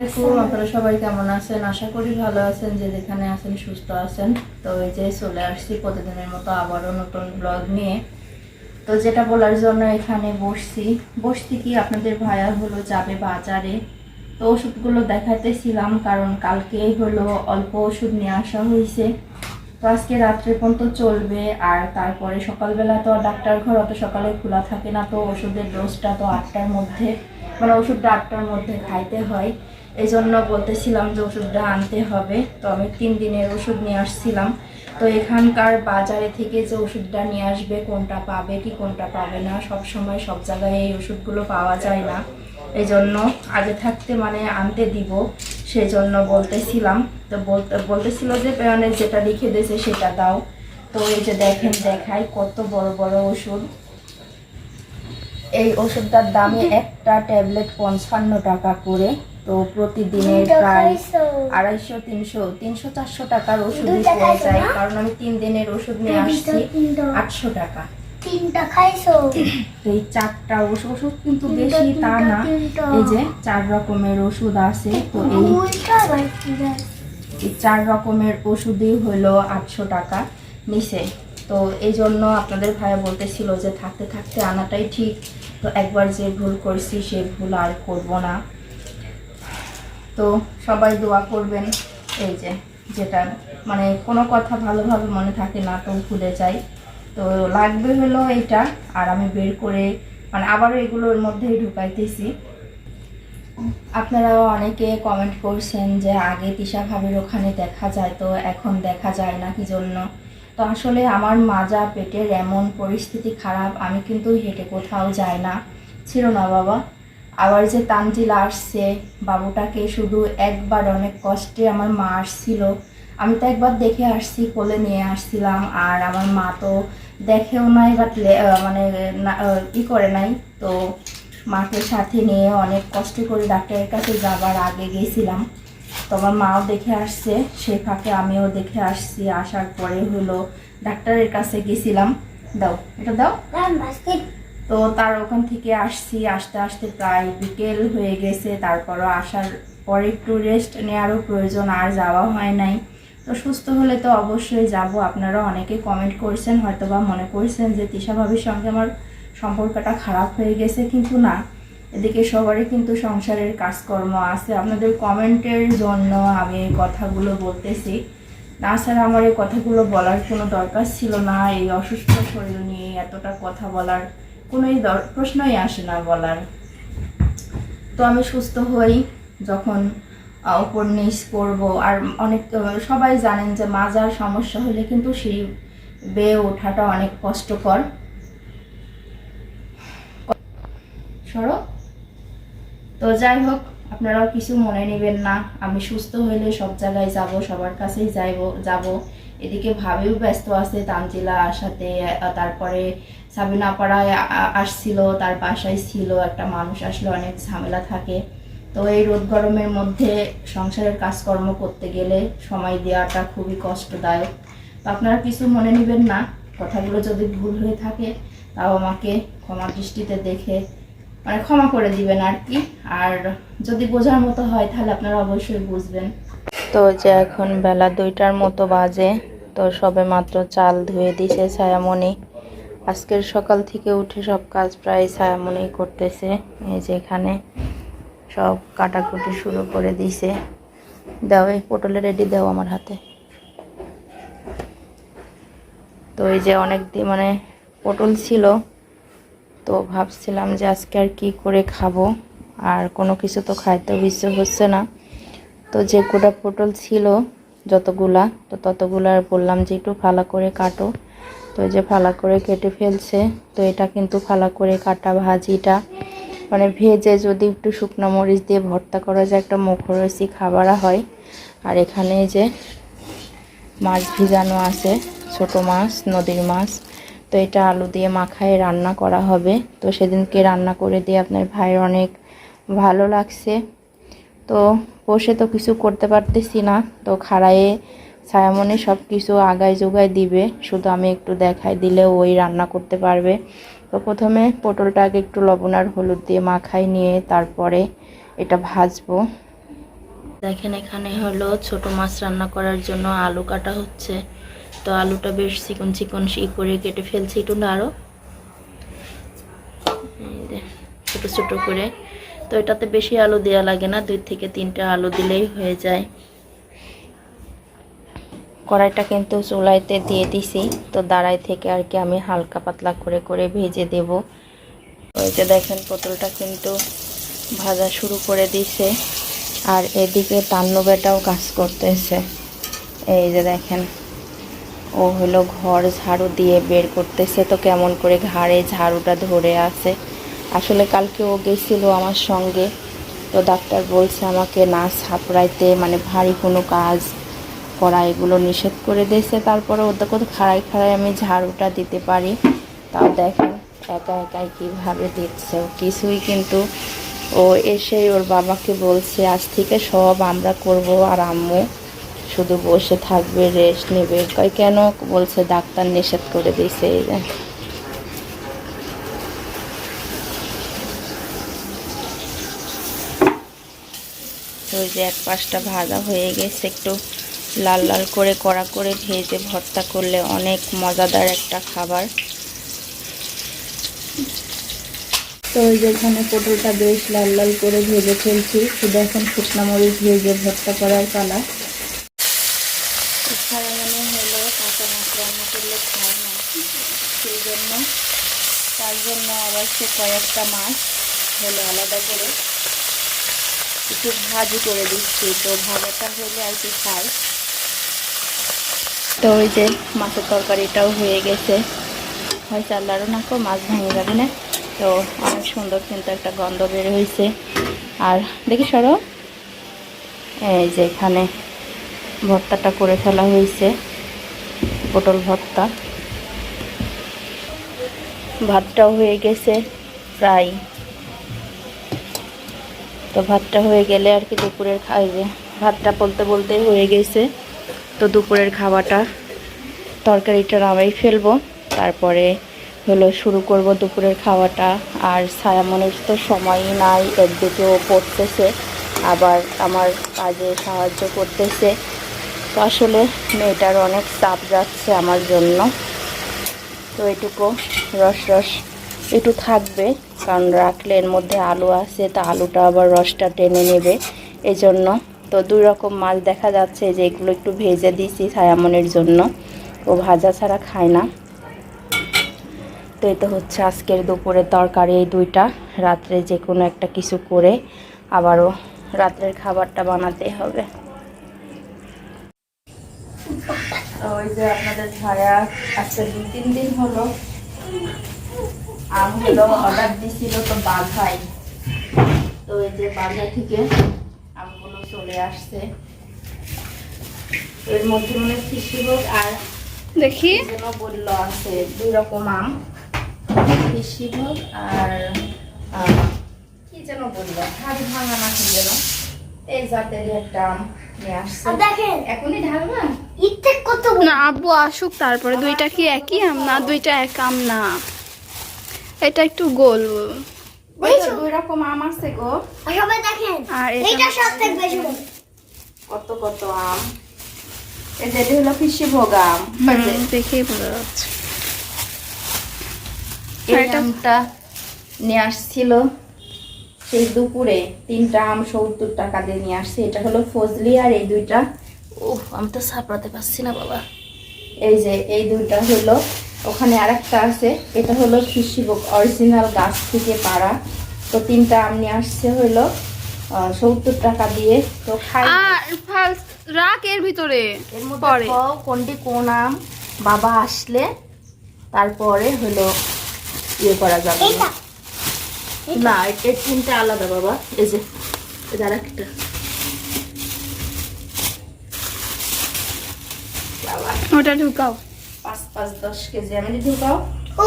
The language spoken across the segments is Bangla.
আপনারা সবাই কেমন আছেন? আশা করি ভালো আছেন, যে যেখানে আছেন সুস্থ আছেন। তো এই যে চলে আসছি প্রতিদিনের মতো আবারও নতুন ব্লগ নিয়ে। তো যেটা বলার জন্য এখানে বসছি। বসছি কি আপনাদের ভাইয়া হলো যাবে বাজারে। তো ওষুধগুলো দেখাইতেছিলাম, কারণ কালকেই হলো অল্প ওষুধ নিয়ে আসা হয়েছে। তো আজকে রাত্রে পর্যন্ত চলবে, আর তারপরে সকালবেলা তো ডাক্তার ঘর অত সকালে খোলা থাকে না, তো ওষুধের ডোজটা তো আটটার মধ্যে মানে ওষুধটা আটটার মধ্যে খাইতে হয়। এই জন্য বলতেছিলাম যে ওষুধটা আনতে হবে। তো আমি তিন দিনের ওষুধ নিয়ে আসছিলাম। তো এখানকার বাজারে থেকে যে ওষুধটা নিয়ে আসবে, কোনটা পাবে কি, কোনটা পাবে না, সব সময় সব জায়গায় এই ওষুধগুলো পাওয়া যায় না। এই জন্য আগে থাকতে মানে আনতে দিব সেই জন্য বলতেছিলাম। তো বলতে, বলতেছিল যে পেয়নের যেটা লিখে দিয়েছে সেটা দাও। তো এই যে দেখেন, দেখাই কত বড় বড় ওষুধ। এই ওষুধটার দামে একটা ট্যাবলেট পঞ্চান্ন টাকা করে। তো প্রতিদিনের প্রায় আড়াইশো তিনশো তিনশো চারশো টাকার ওষুধই পড়ে যায় কারণ আমি তিন দিনের ওষুধ নিয়ে আসছি আটশো টাকা। তিনটা খাইছো? এই চারটা ওষুধ ওষুধ কিন্তু বেশি তা না। এই যে চার রকমের ওষুধ আছে তো এই এই চার রকমের ওষুধই হলো আটশো টাকা নিচে। তো এই জন্য আপনাদের ভাইয়া বলতেছিল যে থাকতে থাকতে আনাটাই ঠিক। তো একবার যে ভুল করছি সে ভুল আর করব না। তো সবাই দোয়া করবেন। এই যে, যেটা মানে কোনো কথা ভালোভাবে মনে থাকে না, তো ভুলে যাই। তো লাগবে হলো এটা আর আমি বের করে মানে আবারও এগুলোর মধ্যেই ঢুকাইতেছি। আপনারাও অনেকে কমেন্ট করছেন যে আগে তিশা ভাবির ওখানে দেখা যায়, তো এখন দেখা যায় না, কি জন্য? তো আসলে আমার মাজা পেটের এমন পরিস্থিতি খারাপ, আমি কিন্তু হেঁটে কোথাও যাই না। ছিল না বাবা। আবার যে তানজিল আসছে, বাবুটাকে শুধু একবার অনেক কষ্টে আমার মা আসছিল। আমি তো একবার দেখে আসছি, কোলে নিয়ে আসছিলাম, আর আমার মা তো দেখেও নাই বাট মানে ই করে নাই। তো মাকে সাথে নিয়ে অনেক কষ্ট করে ডাক্তারের কাছে যাবার আগে গেছিলাম। তো আমার মাও দেখে আসছে, সেই ফাঁকে আমিও দেখে আসছি, আসার পরে হলো ডাক্তারের কাছে গেছিলাম। দাও, এটা দাও। তো তার ওখান থেকে আসছি, আসতে আসতে প্রায় বিকেল হয়ে গেছে। তারপরও আসার পরে একটু রেস্ট নেওয়ারও প্রয়োজন, আর যাওয়া হয় নাই। তো সুস্থ হলে তো অবশ্যই যাব। আপনারা অনেকে কমেন্ট করছেন হয়তো বা মনে করছেন যে তিশা ভাবির সঙ্গে আমার সম্পর্কটা খারাপ হয়ে গেছে, কিন্তু না। এদিকে সবারই কিন্তু সংসারের কাজকর্ম আছে। আপনাদের কমেন্টের জন্য আমি এই কথাগুলো বলতেছি। তাছাড়া আমার এই কথাগুলো বলার কোনো দরকার ছিল না। এই অসুস্থ শরীর নিয়ে এতটা কথা বলার কোনোই প্রশ্নই আসে না বলার। তো আমি সুস্থ হই যখন উপর নিচ করব আর অনেক সবাই জানেন যে মাজার সমস্যা হলে কিন্তু সিঁড়ি বেয়ে ওঠাটা অনেক কষ্টকর। সরো। তো যাই হোক, আপনারাও কিছু মনে নেবেন না। আমি সুস্থ হইলে সব জায়গায় যাব, সবার কাছেই যাইব, যাব। এদিকে ভাবেও ব্যস্ত আছে তানজিলা সাথে তারপরে সাবিনা পাড়ায় আসছিল, তার বাসায় ছিল, একটা মানুষ আসলে অনেক ঝামেলা থাকে। তো এই রোদ গরমের মধ্যে সংসারের কাজকর্ম করতে গেলে সময় দেওয়াটা খুবই কষ্টদায়ক। তো আপনারা কিছু মনে নেবেন না, কথাগুলো যদি ভুল হয়ে থাকে, তাও আমাকে ক্ষমা দৃষ্টিতে দেখে মানে ক্ষমা করে দিবেন আর কি। আর যদি বোঝার মতো হয়, তাহলে আপনারা অবশ্যই বুঝবেন। তো যে এখন বেলা দুইটার মতো বাজে তো সবে মাত্র চাল ধুয়ে দিছে ছায়ামণি। আজকের সকাল থেকে উঠে সব কাজ প্রায় ছায়ামণি করতেছে। এই যে এখানে সব কাটাকুটি শুরু করে দিছে। দাও, এই পটলে রেডি দাও আমার হাতে। তো এই যে অনেক দিন মানে পটল ছিল, তো ভাবছিলাম যে আজকে আর কি করে খাব। আর কোনো কিছু তো খাইতেও ইচ্ছে হচ্ছে না। তো যে গোটা পটল ছিল যতগুলা, তো ততগুলা আর বললাম যে একটু ফালা করে কাটো। তো যে ফালা করে কেটে ফেলছে, তো এটা কিন্তু ফালা করে কাটা ভাজিটা। মানে ভেজে যদি একটু শুকনো মরিচ দিয়ে ভর্তা করা যায়, একটা মুখরসি খাবার হয়। আর এখানে যে মাছ ভিজানো আছে, ছোট মাছ, নদীর মাছ। তো এটা আলু দিয়ে মাখায় রান্না করা হবে। তো সেদিনকে রান্না করে দিয়ে আপনার ভাইয়ের অনেক ভালো লাগছে। তো বসে তো কিছু করতে পারতেছি না। তো খাড়ায়ে ছায়ামনে সব কিছু আগায় যোগায় দিবে। শুধু আমি একটু দেখাই দিলে ওই রান্না করতে পারবে। তো প্রথমে পটলটা আগে একটু লবণ আর হলুদ দিয়ে মাখাই নিয়ে তারপরে এটা ভাজবো। দেখেন এখানে হলো ছোট মাছ রান্না করার জন্য আলু কাটা হচ্ছে। তো আলুটা বেশ চিকন চিকন ই করে কেটে ফেলছি একটু আরও ছোটো ছোটো করে। তো এটাতে বেশি আলু দেওয়া লাগে না, দুই থেকে তিনটা আলু দিলেই হয়ে যায়। কড়াইটা কিন্তু চুলাইতে দিয়ে দিছি, তো দাঁড়াই থেকে আর কি আমি হালকা পাতলা করে করে ভেজে দেব। ওই যে দেখেন পটলটা কিন্তু ভাজা শুরু করে দিছে, আর এদিকে তান্নবেটাও কাজ করতেছে। এই যে দেখেন, ও হলো ঘর ঝাড়ু দিয়ে বের করতেছে, তো কেমন করে ঘাড়ে ঝাড়ুটা ধরে আছে। আসলে কালকে ও গেছিল আমার সঙ্গে। তো ডাক্তার বলছে আমাকে না সাপড়াইতে মানে ভারী কোনো কাজ করা এগুলো নিষেধ করে দিয়েছে। তারপরে ওদের কত খাড়াই খাড়াই আমি ঝাড়ুটা দিতে পারি। তাও দেখেন, একা একাই কীভাবে দিচ্ছে কিছুই কিন্তু ও এসেই ওর বাবাকে বলছে, আজ থেকে সব আমরা করব আর আম্মু শুধু বসে থাকবে রেস্ট নেবে। কেন? বলছে, ডাক্তার নিষেধ করে দিয়েছে। এই ওই যে এক পাশটা ভাজা হয়ে গেছে একটু লাল লাল করে কড়া করে ভেজে ভর্তা করলে অনেক মজাদার একটা খাবার। তো ওই যেখানে পটলটা বেশ লাল লাল করে ভেজে ফেলছি শুধু এখন শুকনা মরিচ ভেজে ভর্তা করার পালা। এছাড়া মনে হলো কাঁচা মাছ রান্না করলে খায় না সেই জন্য তার জন্য আবার সে কয়েকটা মাছ হলো আলাদা করে। একটু ভাজি করে দিচ্ছি, তো ভাজাটা হলে আর কি খাই। তো ওই যে মাছের তরকারিটাও হয়ে গেছে। হয় চাল্লারও না কো, মাছ ভেঙে যাবে না। তো অনেক সুন্দর কিন্তু একটা গন্ধ বের হয়েছে আর দেখি সরো, এই যে এখানে ভর্তাটা করে ফেলা হয়েছে পটল ভর্তা। ভাতটাও হয়ে গেছে, প্রায় তো ভাতটা হয়ে গেলে আর কি দুপুরের খাইবে। ভাতটা বলতে বলতে হয়ে গেছে। তো দুপুরের খাওয়াটা তরকারিটা নামাই ফেলব। তারপরে হলো শুরু করব দুপুরের খাওয়াটা। আর সায়ামনের তো সময়ই নাই একদিকেও পড়তেছে। আবার আমার কাজে সাহায্য করতেছে। তো আসলে মেয়েটার অনেক চাপ যাচ্ছে আমার জন্য। তো এটুকু, রস রস। একটু থাকবে, কারণ রাখলে এর মধ্যে আলু আছে, তা আলুটা আবার রসটা টেনে নেবে। এজন্য তো দুই রকম মাছ দেখা যাচ্ছে যে এগুলো একটু ভেজে দিয়েছি ছায়ামনের জন্য। ও ভাজা ছাড়া খায় না। তো এটা হচ্ছে আজকের দুপুরে তরকারি এই দুইটা। রাত্রে যে কোনো একটা কিছু করে আবারও রাত্রের খাবারটা বানাতে হবে। ওই যে আপনাদের ছায়া আজকে দু তিন দিন হলো আম হলো অর্ডার দিছিল তো বাঘাই। তো এই যে বাঘা থেকে আমগুলো চলে আসছে। এর মধ্যে মনে কৃষিভোগ আর দেখি। যেন বলল আছে দুই রকম আম। কৃষিভোগ আর আহ, কি যেন বলল হাড়ি ভাঙা না কি যেন। এই জাতের একটা আম নিয়ে আসছে। এখনই ঢালবা ইচ্ছে কত না আব্বু আসুক তারপরে দুইটা কি একই আম? না দুইটা এক আম না। এটা একটু গোল। দুই রকম আম আছে গো। সবাই দেখেন আর এটা সব থেকে বেশি কত কত আম। এটা হলো কৃষিভোগ আম। দেখেই বোঝা যাচ্ছে। এই আমটা নিয়ে আসছিল সেই দুপুরে। তিনটা আম সত্তর টাকা দিয়ে নিয়ে আসছে। এটা হলো ফজলি আর এই দুইটা। উফ আমি তো সাপড়াতে পারছি না বাবা। এই যে এই দুইটা হলো ওখানে আরেকটা আছে এটা হলো কৃষিভোগ অরিজিনাল গাছ থেকে পাড়া। তো তিনটা আম নিয়ে আসছে হলো সত্তর টাকা দিয়ে। তো খাই। রাখ এর ভিতরে এর মধ্যে পরে। কও কোনটি কোন আম বাবা আসলে তারপরে হলো ইয়ে করা যাবে। না এর তিনটা আলাদা বাবা এই যে এটা আরেকটা। বাবা। ওটা ঢুকাও। পাঁচ পাঁচ দশ কেজি। আমি যদি ঢুকাও ও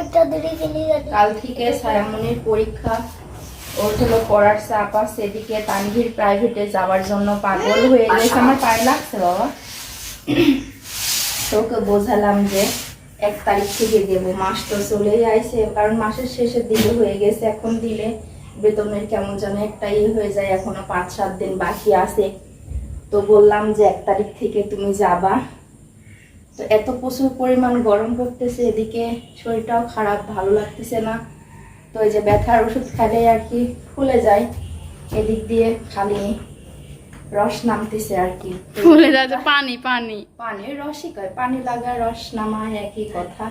এটা ধরে ফেলে কাল থেকে সায়ামনির পরীক্ষা। ওর হলো পড়ার চাপ আছে। এদিকে তানভীর প্রাইভেটে যাওয়ার জন্য পাগল হয়ে গেছে। আমার পায়ে লাগছে বাবা। তোকে বোঝালাম যে এক তারিখ থেকে দেবো। মাস তো চলেই আইছে কারণ মাসের শেষের দিকে হয়ে গেছে। এখন দিলে বেতনের কেমন যেন একটা ইয়ে হয়ে যায়। এখনও পাঁচ সাত দিন বাকি আছে। তো বললাম যে এক তারিখ থেকে তুমি যাবা। তো এত প্রচুর পরিমাণ গরম পড়তেছে এদিকে শরীরটাও খারাপ ভালো লাগতেছে না। তো এই যে ব্যথার ওষুধ খাইলে আর কি ফুলে যায় এদিক দিয়ে খালি রস নামতেছে আর কি। ফুলে যাচ্ছে পানি পানি। পানি রসই কয় পানি লাগা রস নামায় একই কথা।